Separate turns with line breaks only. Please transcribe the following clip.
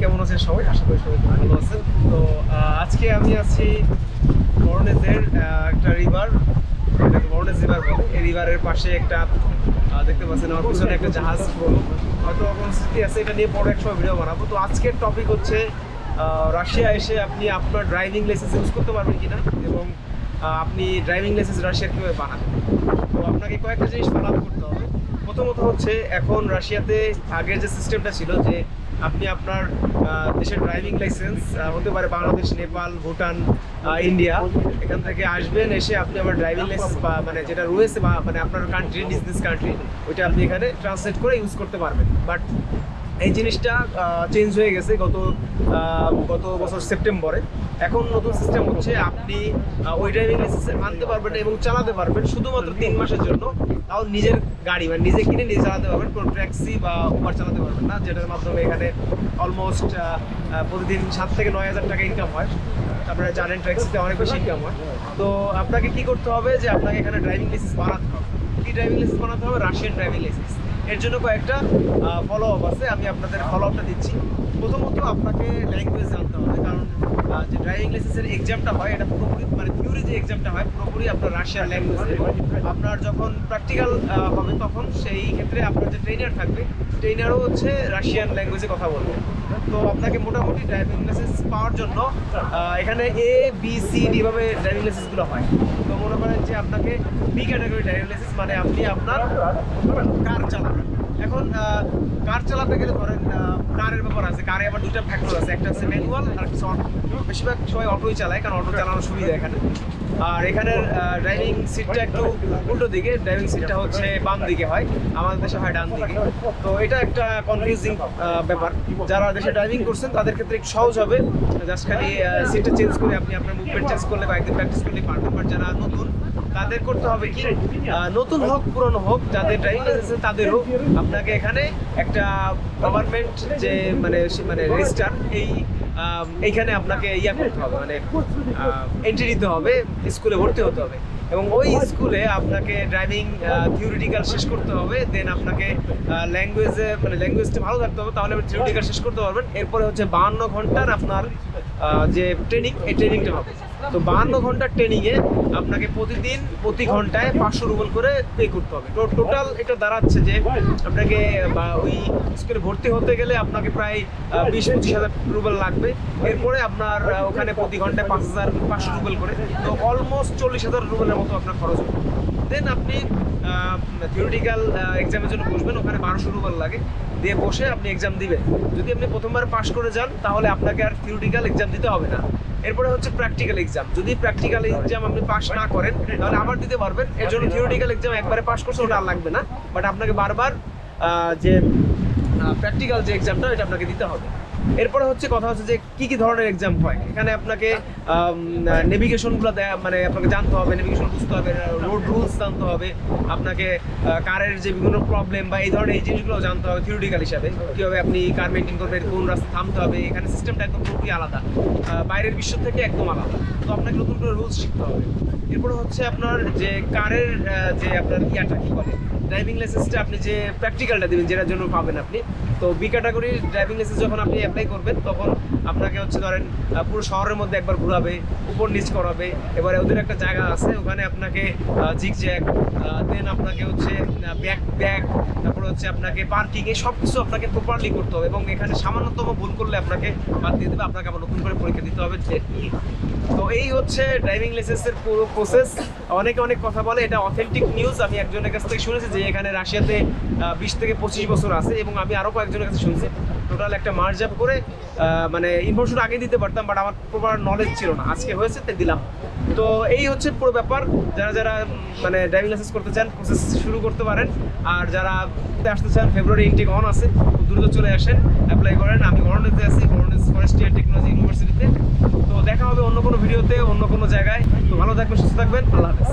কেমন আছেন সবাই? আশা করি সবাই ভালো আছেন। তো আজকে আমি আছি বর্নেজের আহ, একটা রিভার এটাকে বর্নেজ রিভার বলে। এই রিভারের পাশে একটা দেখতে পাচ্ছেন আমার পিছনে একটা জাহাজ। হয়তো কোনো স্মৃতি আছে এটা নিয়ে পরে এক সময় ভিডিও বানাবো। তো আজকের টপিক হচ্ছে রাশিয়া এসে আপনি আপনার ড্রাইভিং লাইসেন্স ইউজ করতে পারবেন কিনা এবং আপনি ড্রাইভিং লাইসেন্স রাশিয়ার কীভাবে বানাবেন? তো আপনাকে কয়েকটা জিনিস ফলো করতে হবে। প্রথমত হচ্ছে এখন রাশিয়াতে আগের যে সিস্টেমটা ছিল যে আপনি আপনার দেশের ড্রাইভিং লাইসেন্স হতে পারে বাংলাদেশ, নেপাল, ভুটান ইন্ডিয়া, এখান থেকে আসবেন, এসে আপনি আমার ড্রাইভিং লাইসেন্স বা মানে যেটা রয়েছে বা মানে আপনার কান্ট্রি বিজনেস কান্ট্রি ওইটা আপনি এখানে ট্রান্সলেট করে ইউজ করতে পারবেন। বাট এই জিনিসটা চেঞ্জ হয়ে গেছে গত গত বছর সেপ্টেম্বরে। এখন নতুন সিস্টেম হচ্ছে আপনি ওই ড্রাইভিং লাইসেন্স আনতে পারবেন এবং চালাতে পারবেন শুধুমাত্র তিন মাসের জন্য। তাও নিজের গাড়ি মানে নিজে কিনে নিজে চালাতে পারবেন, কোনো ট্যাক্সি বা উবার চালাতে পারবেন না, যেটার মাধ্যমে এখানে অলমোস্ট প্রতিদিন সাত থেকে নয় হাজার টাকা ইনকাম হয়। আপনারা জানেন ট্যাক্সিতে অনেক বেশি ইনকাম হয়। তো আপনাকে কি করতে হবে যে আপনাকে এখানে ড্রাইভিং লাইসেন্স বানাতে হবে। কি ড্রাইভিং লাইসেন্স বানাতে হবে? রাশিয়ান ড্রাইভিং লাইসেন্স এর জন্য কয়েকটা ফলো আপ আছে, আমি আপনাদের ফলো আপটা দিচ্ছি। প্রথমত আপনাকে ল্যাঙ্গুয়েজ জানতে হবে, কারণ যে ড্রাইভিং লাইসেন্সের এক্সামটা হয়, এটা পুরোপুরি মানে থিওরি যে এক্সামটা হয়, পুরোপুরি আপনার রাশিয়ান ল্যাঙ্গুয়েজে আপনার যখন প্র্যাকটিক্যাল হবে, তখন সেই ক্ষেত্রে আপনার যে ট্রেনার থাকবে ট্রেনারও হচ্ছে রাশিয়ান ল্যাঙ্গুয়েজে কথা বলবে। তো আপনাকে মোটামুটি ড্রাইভিং লাইসেন্স পাওয়ার জন্য এখানে এ বি সি ডি ভাবে ড্রাইভিং লাইসেন্সগুলো হয়। তো মনে করেন যে আপনাকে বি ক্যাটাগরি ড্রাইভিং লাইসেন্স মানে আপনি আপনার কার চালাবেন। এখন কার চালাতে গেলে ধরেন কারে আবার দুটো ফ্যাক্টর আছে। একটা হচ্ছে ম্যানুয়াল আর একটা বেশিরভাগ সবাই অটোই চালায়, কারণ অটো চালানোর সুবিধা এখানে। আর এখানের ড্রাইভিং সিটটা একটু উল্টো দিকে ড্রাইভিং সিটটা হচ্ছে বাম দিকে হয়, আমাদের দেশে হয় ডান দিকে। তো এটা একটা কনফিউজিং ব্যাপার। যারা দেশে ড্রাইভিং করছেন, তাদের ক্ষেত্রে একটু সহজ হবে। জাস্ট খালি সিটটা চেঞ্জ করে আপনি আপনার মুভমেন্ট চেঞ্জ করলে বা একদিন প্র্যাকটিস করলে পারবেন। বাট যারা নতুন, তাদের করতে হবে কি নতুন হোক, পুরনো হোক, যাদের ড্রাইভিং লাইসেন্স আছে তাদেরও আপনাকে এখানে একটা গভর্নমেন্ট যে মানে মানে রেজিস্টার এই এইখানে আপনাকে ইয়া করতে হবে মানে এন্ট্রি দিতে হবে স্কুলে ভর্তি হতে হবে। এবং ওই স্কুলে আপনাকে ড্রাইভিং থিওরিটিক্যাল শেষ করতে হবে দেন আপনাকে ল্যাঙ্গুয়েজে মানে ল্যাঙ্গুয়েজটা ভালো থাকতে হবে, তাহলে আপনি থিওরিটিক্যাল শেষ করতে পারবেন। এরপরে হচ্ছে বাহান্ন ঘণ্টার আপনার যে ট্রেনিং এই ট্রেনিংটা হবে। তো বাহান্ন ঘণ্টার ট্রেনিংয়ে আপনাকে প্রতিদিন প্রতি ঘন্টায় পাঁচশো রুবেল করে পে করতে হবে। তো টোটাল এটা দাঁড়াচ্ছে যে আপনাকে ওই স্কুলে ভর্তি হতে গেলে আপনাকে প্রায় বিশ পঁচিশ হাজার রুবেল লাগবে। এরপরে আপনার ওখানে প্রতি ঘন্টায় পাঁচ হাজার পাঁচশো রুবেল করে। তো অলমোস্ট চল্লিশ হাজার রুবেলের মতো আপনার খরচ হবে দেন আপনি থিওরিটিক্যাল এক্সামের জন্য বসবেন, ওখানে বারোশো রুবেল লাগে। দিয়ে বসে আপনি এক্সাম দিবেন। যদি আপনি প্রথমবার পাশ করে যান, তাহলে আপনাকে আর থিওরিটিক্যাল এক্সাম দিতে হবে না। এরপরে হচ্ছে প্র্যাকটিক্যাল এক্সাম যদি প্র্যাকটিক্যাল এক্সাম আপনি পাস না করেন, তাহলে আবার দিতে পারবেন। এর জন্য থিওরিটিক্যাল এক্সাম একবারে পাস করছে, ওটা আর লাগবে না। বাট আপনাকে বারবার যে প্র্যাকটিক্যাল যে এক্সামটা এটা আপনাকে দিতে হবে। এরপরে হচ্ছে কথা হচ্ছে যে কি কি ধরনের এক্সাম হয়? এখানে আপনাকে নেভিগেশনগুলো মানে আপনাকে জানতে হবে নেভিগেশন বুঝতে হবে রোড রুলস জানতে হবে, আপনাকে কারের যে বিভিন্ন প্রবলেম বা এই ধরনের এই জিনিসগুলো জানতে হবে থিওরিটিক্যাল হিসাবে। কীভাবে আপনি কার মেনটেন করবেন, কোন রাস্তা থামতে হবে, এখানে সিস্টেমটা একদম পুরোপুরি আলাদা। বাইরের বিশ্ব থেকে একদম আলাদা। তো আপনাকে নতুন করে রুলস শিখতে হবে। এরপরে হচ্ছে আপনার যে কারের যে আপনার ইয়াটা কি বলে? ড্রাইভিং লাইসেন্সটা আপনি যে প্র্যাকটিক্যালটা দেবেন, যেটার জন্য পাবেন আপনি। তো বি ক্যাটাগরির ড্রাইভিং লাইসেন্স যখন আপনি অ্যাপ্লাই করবেন, তখন আপনাকে হচ্ছে ধরেন পুরো শহরের মধ্যে একবার ঘুরাবে, উপর নিচ করাবে। এবারে ওদের একটা জায়গা আছে, ওখানে আপনাকে জিগ জ্যাক দেন আপনাকে হচ্ছে ব্যাক ব্যাক তারপরে হচ্ছে আপনাকে পার্কিং এই সব কিছু আপনাকে প্রপারলি করতে হবে এবং এখানে সামান্যতম ভুল করলে আপনাকে বাদ দিয়ে দেবে, আপনাকে আবার নতুন করে পরীক্ষা দিতে হবে তো এই হচ্ছে ড্রাইভিং লাইসেন্সের পুরো প্রসেস অনেকে অনেক কথা বলে, এটা অথেন্টিক নিউজ আমি একজনের কাছ থেকে শুনেছি যে এখানে রাশিয়াতে বিশ থেকে পঁচিশ বছর আছে এবং আমি আরও কয়েকজনের কাছে শুনছি। টোটাল একটা মার্জ আপ করে মানে ইনফরমেশন আগে দিতে পারতাম বাট আমার প্রপার নলেজ ছিল না। আজকে হয়েছে, তাই দিলাম। তো এই হচ্ছে পুরো ব্যাপার। যারা যারা মানে ড্রাইভিং লাইসেন্স করতে চান প্রসেস শুরু করতে পারেন। আর যারা আসতে চান ফেব্রুয়ারি ইনটেক অন আছে দ্রুত চলে আসেন অ্যাপ্লাই করেন। আমি গরনেজে আছি গরনেজ ফরেস্ট টেকনোলজি ইউনিভার্সিটিতে তো দেখা হবে অন্য কোনো ভিডিওতে অন্য কোনো জায়গায়। তো ভালো থাকবেন, সুস্থ থাকবেন, আল্লাহ হাফেজ।